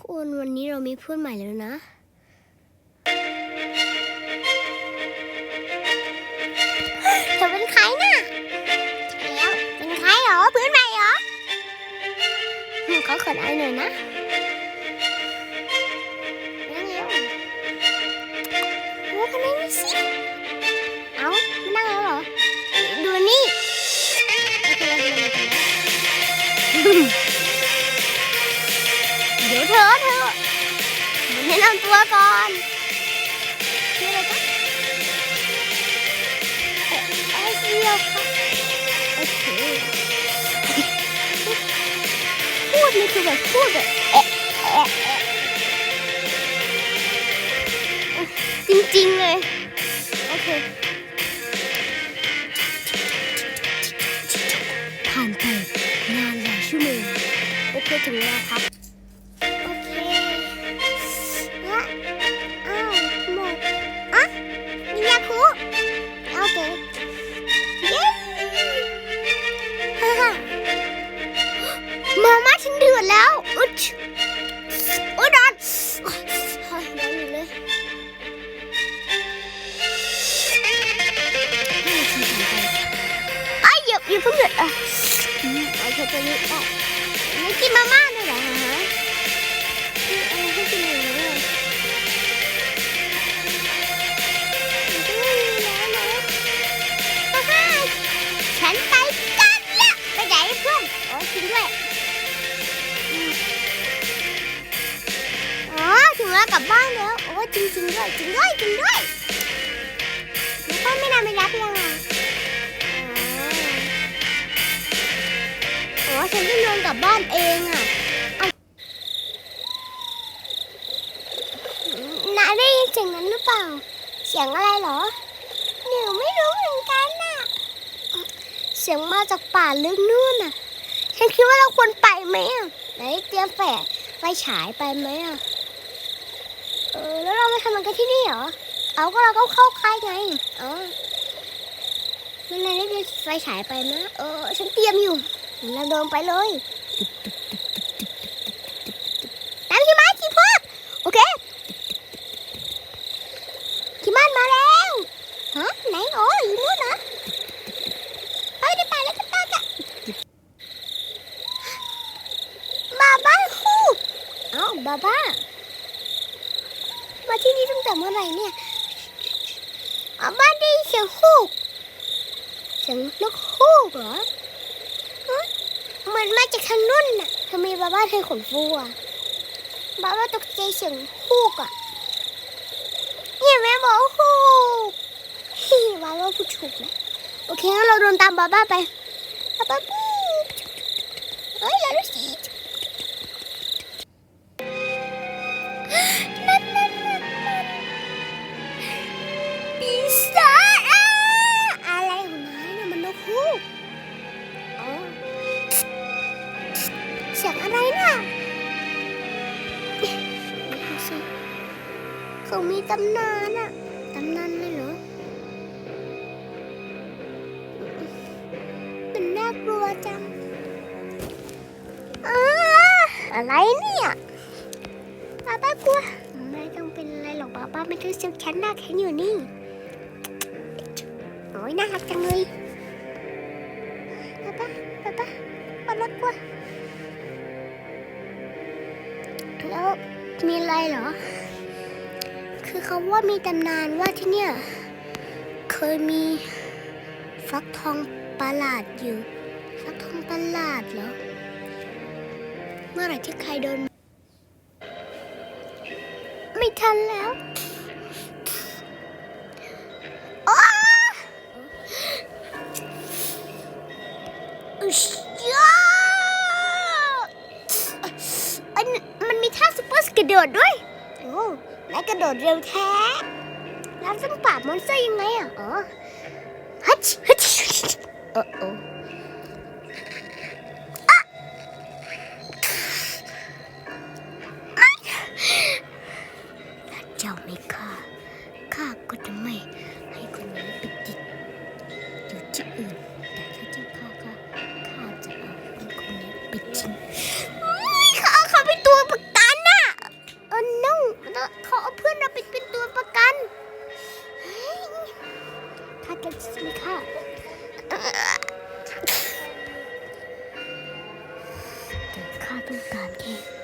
คนวันนี้เรามีเพื่อนใหม่แล้วนะ เธอเป็นใครน่ะแล้วเป็นใครเหรอเพื่อนใหม่เหรออืมเขาเขินอายหน่อยนะนั่งเร็วโอ้คนนี้นี่สิเอ้า เดี๋ยวเธอเธอมาแนะนำตัวก่อนชื่ออะไรคะเอ่อเอสเซียวค่ะโอเคพูดนี่คือแบบพูดแบบเอะเอะจริงๆเลย โอเค ผ่านไปนานหลายชั่วโมงโอเคถึงเวลาพัก ดแล้วอุ๊ยอ้ยร้อนโอ้ยร้อนอยู่เลยห้านาทีผ่านไอ้ยอย่าอย่าเพิ่งหยุดอะอืมโอตัวนี้อะไม่กินมาม่าากลับบ้านแล้ว โอ้จริงจริงๆด้วยจริงด้วยจริงด้วยแล้วพ่อไม่นำไปรับยังอะอ๋อฉันเพิ่งเดินกลับบ้านเองอะนาได้ยินเสียงนั้นหรือเปล่า เสียงอะไรเหรอหนูไม่รู้เหมือนกันน่ะ เสียงมาจากป่าลึกนู่นน่ะ ฉันคิดว่าเราควรไปไหมอะไหนเตรียมแฝดไฟฉายไปไหมอะ เออ แล้วเรามา ทำมันกันที่นี่เหรอ เอาก็เราก็เข้าค่ายไงอ๋อนั่นนายได้เตรียมไฟฉายไปนะ เออ ฉันเตรียมอยู่ เราเดินไปเลยตามที่มาที่พวกโอเคที่บ้านมาแล้วฮะไหนโอ้ยนู่นนะไปได้ไปแล้วก็ตากะบาบ้าฮูเอ้าบาบ้า มาที่นี่ตั้งแต่เมื่อไหร่เนี่ยอาบ้านได้เสียงฮูกเสียงนกฮูกเหรอเหมือนมาจากทางนู่นน่ะทำไมบาบ้าเธอขนฟูอะบาบ้าตกใจเสียงฮูกอะเนี่ยแม่บอกฮูกฮิบาบ้าพูดถูกนะโอเคงั้นเราเดินตามบาบ้าไปบาบ้าปูเฮ้ยเราดูสิามีตำนานอะตำนานเลยเหรอ มันน่ากลัวจังอาอะไรเนี่ยป้าป้ากลัว ไม่ต้องเป็นอะไรหรอกป้าป้าไม่ต้องเซลแคนหน้าแข็งอยู่นี่โอ้ยน่ารักจังเลยป้าป้าป้าป้าป้ารักกลัวแล้วมีอะไรเหรอ เขาว่ามีตำนานว่าที่เนี่ย เคยมีฟักทองประหลาดอยู่ ฟักทองประหลาดเหรอ เมื่อไหร่ที่ใครโดน ไม่ทันแล้วอ้าอุ๊ยมันมีท่าซุปเปอร์สกระโดดด้วย โอ้และกระโดดเร็วแท้แล้วต้องปราบมอนสเตอร์ยังไงอะอ๋อฮัชฮัชโอ้โอ้อะไม่เจ้าไม่ฆ่าข้าก็จะไม่ แเขาเอาเพื่อนเราไปเป็นตัวประกันค่าจะสิไค่ะแต่ข้าต้องการแค่